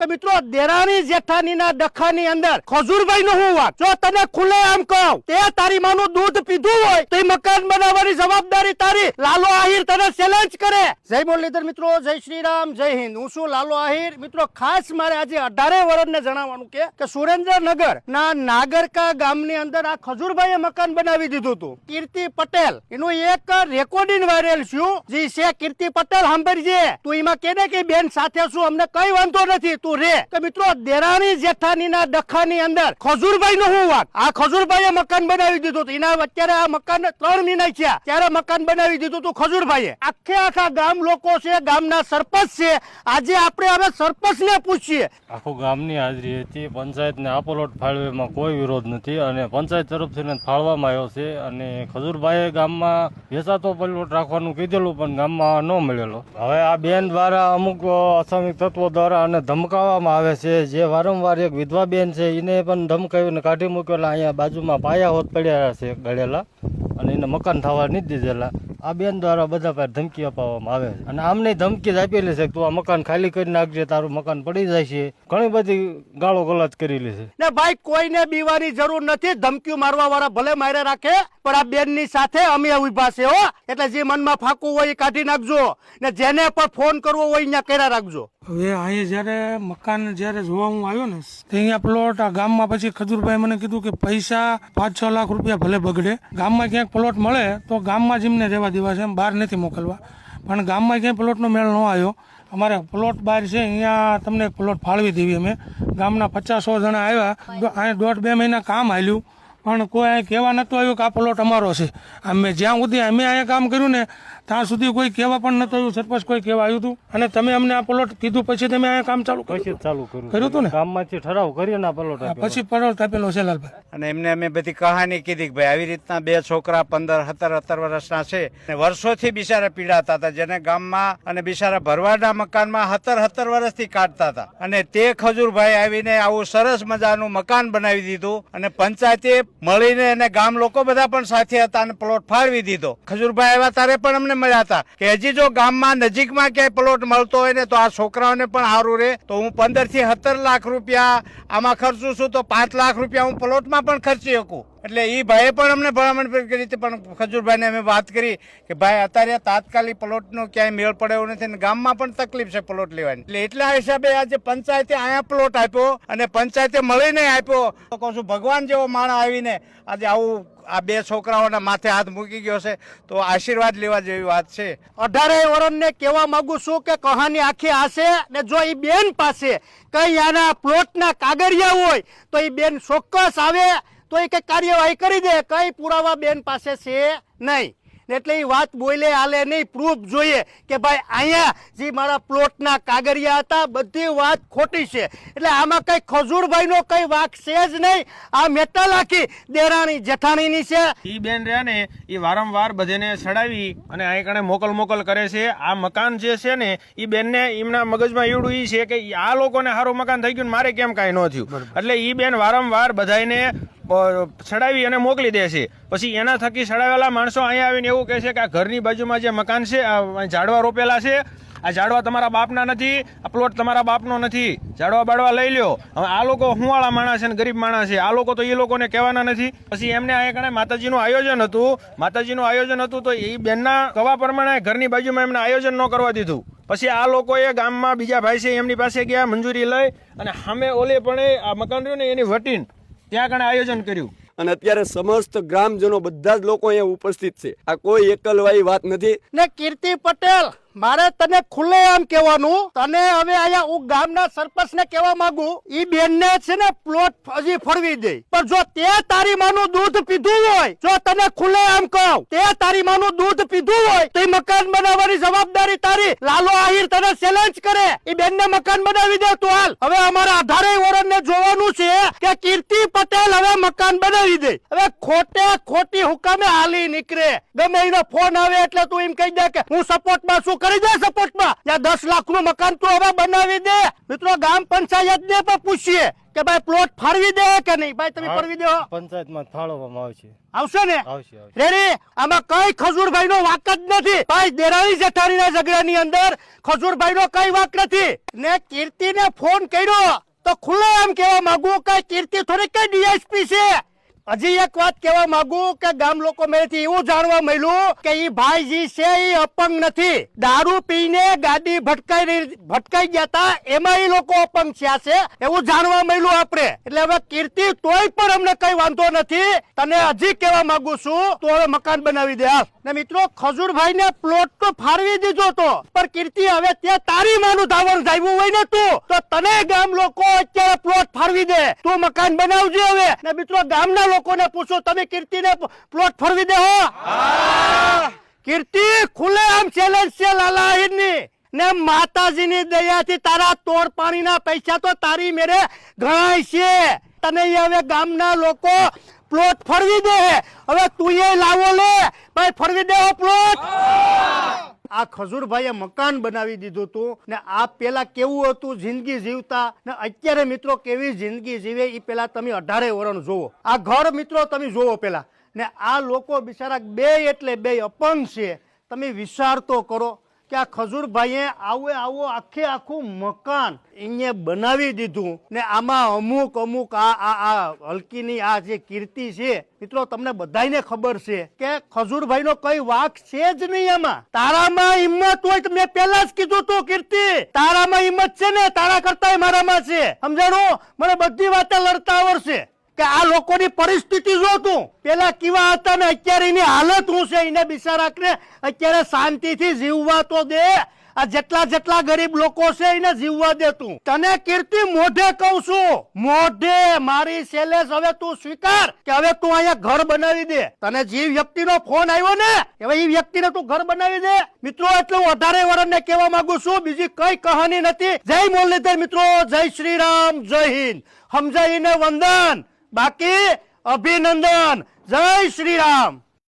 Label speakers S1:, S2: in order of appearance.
S1: કે મિત્રો, દેરાણી જેઠાણીના ડખાની અંદર ખજુરભાઈ નો હું વાત. જો તને ખુલ્લે આમ કહું, તે તારી માનું દૂધ પીધું હોય, તો મકાન બનાવવાની જવાબદારી તારી. લાલો આહિર તને ચેલેન્જ કરે. જય મુરલીધર મિત્રો, જય શ્રી રામ જય હિન્દ. હું છું લાલો આહિર. મિત્રો, ખાસ મારે આજે અઢારે વર્ષને જણાવવાનું કે સુરેન્દ્રનગર ના નાગરકા ગામની અંદર આ ખજૂરભાઈએ મકાન બનાવી દીધું હતું. કીર્તિ પટેલ. એનું એક રેકોર્ડિંગ વાયરલ છું જે છે, કીર્તિ પટેલ, સાંભળજે. તું એમાં કેને કે બેન સાથે છું, અમને કઈ વાંધો નથી. તું રે. તો મિત્રો, દેરાણી જેઠાણીના ડખાની અંદર ખજુરભાઈ નો હું વાત? આ ખજૂરભાઈએ મકાન બનાવી દીધું હતું. એના અત્યારે આ મકાન ત્રણ મહિના છે ત્યારે મકાન બનાવી દીધું હતું ખજૂરભાઈએ. આખે આખા ગામ લોકો છે, ગામના સરપંચ છે. આજે આપણે હવે સરપંચ ને પૂછીએ.
S2: આખું ગામની હાજરી હતી. પંચાયતને આપોલોટ ફાળવેમાં કોઈ વિરોધ નથી અને પંચાયત તરફથી ફાળવામાં આવ્યો છે અને ખજૂરભાઈએ ગામમાં વેચાતો પલોટ રાખવાનું કીધેલું પણ ગામમાં ન મળેલો. હવે આ બેન દ્વારા અમુક અસામિક તત્વો દ્વારા અને ધમકાવવામાં આવે છે. જે વારંવાર એક વિધવા બેન છે એને પણ ધમકાવીને કાઢી મૂકેલા અહીંયા બાજુમાં પાયા હોત પડ્યા છે ગળેલા અને એને મકાન થવા નહીં દીધેલા. આ બેન દ્વારા બધા પાસે ધમકી અપાવવામાં આવે છે. અને આમને ધમકી જ આપેલી છે કે તું આ મકાન ખાલી કરી નાખજે, તારું મકાન પડી જાય છે ઘણી બધી ગાળો ગલત કરેલી છે.
S1: ને ભાઈ, કોઈને બીવાની જરૂર નથી. ધમકી મારવા વાળા ભલે મારે રાખે, પણ આ બેનની સાથે અમે ઊભા છે, હો. એટલે જે મનમાં ફાકું હોય એ કાઢી નાખજો. ને જેને પણ ફોન કરવો હોય, અહીંયા કર્યા રાખજો.
S3: હવે અહીંયા જ્યારે મકાન જ્યારે જોવા હું આવ્યો ને અહીંયા પ્લોટ આ ગામમાં પછી ખજૂરભાઈ મને કીધું કે પૈસા પાંચ છ લાખ રૂપિયા ભલે બગડે. ગામમાં ક્યાંક પ્લોટ મળે તો ગામમાં જ એમને રહેવા દેવા છે, એમ બહાર નથી મોકલવા. પણ ગામમાં ક્યાંય પ્લોટનો મેળ ન આવ્યો. અમારે પ્લોટ બહાર છે, અહીંયા તમને પ્લોટ ફાળવી દેવી અમે. ગામના પચાસ જણા આવ્યા. અહીંયા દોઢ બે મહિના કામ હાલ્યું. પણ કોઈ અહીંયા કહેવા નહોતું આવ્યું કે આ પ્લોટ અમારો છે. અમે જ્યાં સુધી અમે અહીંયા કામ કર્યું ને ત્યાં સુધી કોઈ કહેવા પણ ન થયું સરપંચ કોઈ કહેવા આવ્યું હતું. અને તમે અમને આ પ્લોટ કીધું પછી તમે અહીંયા કામ ચાલુ
S2: પછી
S3: કર્યું
S2: ચાલુ કર્યું
S3: કર્યું હતું ને?
S2: કામમાંથી ઠરાવ કરીએ ને પલોટ.
S3: પછી પ્લોટ આપેલો છે લાલભાઈ.
S4: અને એમને અમે બધી કહાની કીધી કે ભાઈ આવી રીતના બે છોકરા પંદર સત્તર સત્તર વર્ષના છે. અને વર્ષોથી બિચારા પીડાતા હતા જેને ગામમાં અને બિચારા ભરવાડના મકાનમાં સત્તર સત્તર વર્ષથી કાઢતા હતા. અને તે ખજૂરભાઈ આવીને આવું સરસ મજાનું મકાન બનાવી દીધું અને પંચાયતે મળીને અને ગામ લોકો બધા પણ સાથે હતા અને પ્લોટ ફાળવી દીધો. ખજૂરભાઈ આવ્યા ત્યારે પણ અમને મળ્યા હતા. કે હજી જો ગામમાં નજીકમાં ક્યાંય પ્લોટ મળતો હોય ને તો આ છોકરાઓને પણ સારું રહે. તો હું પંદરથી સત્તર લાખ રૂપિયા આમાં ખર્ચું છું તો પાંચ લાખ રૂપિયા હું પ્લોટમાં પણ ખર્ચી શકું. એટલે એ ભાઈએ પણ અમને ભલામણ કરી હતી પણ ખજૂરભાઈને અમે વાત કરી કે ભાઈ, અત્યારે તાત્કાલિક પ્લોટનો ક્યાંય મેળ પડે એવું નથી અને ગામમાં પણ તકલીફ છે પ્લોટ લેવાની. એટલે એટલા હિસાબે આજે પંચાયતે અહીંયા પ્લોટ આપ્યો અને પંચાયતે મળીને આપ્યો. તો કહું છું ભગવાન જેવો માણસ આવીને આજે આવું આ બે છોકરાઓના માથે હાથ મૂકી ગયો છે, તો આશીર્વાદ લેવા જેવી વાત છે.
S1: અઢારે વર્ષને કહેવા માંગુ છું કે કહાની આખી હશે ને જો એ બેન પાસે કઈ આના પ્લોટના કાગળિયા હોય, તો એ બેન ચોક્કસ આવે, તો એ કઈ કાર્યવાહી કરી દે. કઈ પુરાવા બેન પાસે છે નહીં. ને એટલે એ વાત બોલે હાલે નહીં. પ્રૂફ જોઈએ કે ભાઈ અહીંયા જે મારા પ્લોટના કાગરિયા હતા બધી વાત ખોટી છે. એટલે આમાં કંઈ ખજૂરભાઈનો કંઈ વાક છે જ નહીં. આ મેટલ આખી દેરાણી જેઠાણીની છે.
S5: એ બેન રહ્યા ને એ વારંવાર બધેને સડાવી અને અહીં કણે મોકલ મોકલ કરે છે. આ મકાન જે છે ને એ બેનને એમના મગજમાં એવડું એ છે કે આ લોકોને સારું મકાન થઈ ગયું મારે કેમ કાંઈ ન થયું? એટલે એ બેન વારંવાર બધાને સડાવી અને મોકલી દે છે. પછી એના થકી સડાવેલા માણસો અહીંયા આવીને એવું કહે છે કે આ ઘરની બાજુમાં જે મકાન છે, આ ઝાડવા રોપેલા છે. આ ઝાડવા તમારા બાપના નથી, આ પ્લોટ તમારા બાપનો નથી. ઝાડવા બાડવા લઈ લ્યો. હવે આ લોકો હુંવાળા માણસ છે ગરીબ માણસ છે. આ લોકો તો એ લોકોને કહેવાના નથી. પછી એમને આ કણે માતાજીનું આયોજન હતું. માતાજીનું આયોજન હતું તો એ બેનના કવા પ્રમાણે ઘરની બાજુમાં એમને આયોજન ન કરવા દીધું. પછી આ લોકોએ ગામમાં બીજા ભાઈ છે એમની પાસે ગયા, મંજૂરી લઈ અને સામે ઓલે પણ આ મકાન રહ્યું ને એની વટીન ત્યાં કણે આયોજન કર્યું.
S6: અને અત્યારે સમસ્ત ગ્રામજનો બધા જ લોકો અહીંયા ઉપસ્થિત છે. આ કોઈ એકલવાઈ વાત નથી.
S1: ને કીર્તિ પટેલ મારે તને ખુલ્લે આમ કહેવાનું, તને હવે અહીંયા હું ગામના સરપંચ ને કહેવા માંગુ, ઈ બેન ને છે ને પ્લોટ હજી ફરવી દે. પણ જો તે તારી માનું દૂધ પીધું હોય, જો તને ખુલ્લે આમ કહું, તે તારી માનું દૂધ પીધું હોય, તો મકાન બનાવવાની જવાબદારી તારી. લાલો આહિર તને ચેલેન્જ કરે. ઈ બેન ને મકાન બનાવી દે તું હાલ. હવે અમારા આધારે વરણ ને જોવાનું છે કે કીર્તિ પટેલ હવે મકાન બનાવી દે. હવે ખોટે ખોટી હુકામે હાલી નીકળે. ગમે એનો ફોન આવે એટલે તું એમ કહી દે કે હું સપોર્ટમાં શું કરી દે સપોર્ટમાં ત્યાં દસ લાખનું મકાન તો હવે બનાવી દે. મિત્રો ગામ પંચાયત ને પણ પૂછીએ કે ભાઈ પ્લોટ ફાળવી દે કે નહીં? ભાઈ તમે ફાળવી દેવો
S2: પંચાયતમાં ફાળવવામાં આવશે.
S1: આવશે ને?
S2: આવશે
S1: રેડી? આમાં કઈ ખજૂરભાઈ નો વાક જ નથી. ભાઈ દેરાણી જેઠાણીના ઝઘડાની અંદર ખજૂરભાઈ નો કઈ વાક નથી. ને કીર્તિ ને ફોન કર્યો. તો ખુલ્લે એમ કેવા માંગુ કે કીર્તિ થોડી કઈ ડીએસપી છે? હજી એક વાત કહેવા માંગુ કે ગામ લોકો મેળથી એવું જાણવા મળ્યું કે એ ભાઈજી છે એ અપંગ નથી. દારૂ પીને ગાડી ભટકાઈ ભટકાઈ ગયા હતા એમાં એ લોકો અપંગ થયા છે, એવું જાણવા મળ્યું આપણે. એટલે હવે કીર્તિ તોય પણ અમને કઈ વાંધો નથી. તને હજી કહેવા માંગુ છું, તો હવે મકાન બનાવી દે. ને મિત્રો ખજૂરભાઈ ને પ્લોટ તો ફાળવી દીધો તો, પણ કીર્તિ હવે ત્યાં તારી માનું ધાવણ જાવ્યું હોય ને તું, તો તને ગામ લોકો અત્યારે પ્લોટ ફાળવી દે. તું મકાન બનાવજે હવે. ને મિત્રો, ગામના લોકોને પૂછો, તમે કીર્તિને પ્લોટ ફાળવી દે હો? કીર્તિ ખુલે આમ ચેલેન્જ છે લાલા ની ને માતાજીની દયાથી તારા તોડ પાણીના પૈસા તો તારી મેરે ગણાય છે. તને હવે ગામના લોકો પ્લોટ ફરવી દે. હવે તું એ લાવો લે. ભાઈ, ફરવી દે પ્લોટ. આ ખજૂરભાઈએ મકાન બનાવી દીધું હતું ને આ પેલા કેવું હતું જિંદગી જીવતા? ને અત્યારે મિત્રો કેવી જિંદગી જીવે એ પેલા તમે અઢારે વરણ જોવો આ ઘર મિત્રો તમે જોવો પેલા. ને આ લોકો બિચારા બે એટલે બે અપંગ છે. તમે વિચાર તો કરો. કે આ ખજૂરભાઈએ આવું આવું આખે આખું મકાન એને બનાવી દીધું ને આમાં અમુક અમુક આ આ આ હલકીની આ જે કીર્તિ છે, મિત્રો તમને બધાને ખબર છે કે ખજૂરભાઈનો કઈ વાક છે જ નહીં આમાં. તારામાં હિંમત હોય તો મેં પહેલા જ કીધું તું કીર્તિ. તારામાં હિંમત છે ને? તારા કરતા મારામાં છે. સમજાણું? મને બધી વાતે લડતા આવડશે કે આ લોકોની પરિસ્થિતિ જો તું પેલા કેવા હતા ને અત્યારે એની હાલત શું છે? એને બિચારાને અત્યારે શાંતિથી જીવવા તો દે. આ જેટલા જેટલા ગરીબ લોકો છે એને જીવવા દે તું. તને કીર્તિ મોઢે કહું છું. મોઢે. મારી સેલેસ હવે તું સ્વીકાર કે હવે તું અહીંયા ઘર બનાવી દે. તને જે વ્યક્તિનો ફોન આવ્યો ને, હવે એ વ્યક્તિને તું ઘર બનાવી દે. મિત્રો, એટલે હું અઢારે વર્ષને કહેવા માંગુ છું, બીજી કઈ કહાની નથી. જય મુરલીધર મિત્રો, જય શ્રી રામ જય હિન્દ. સમજાઈને વંદન. બાકી અભિનંદન. જય શ્રી રામ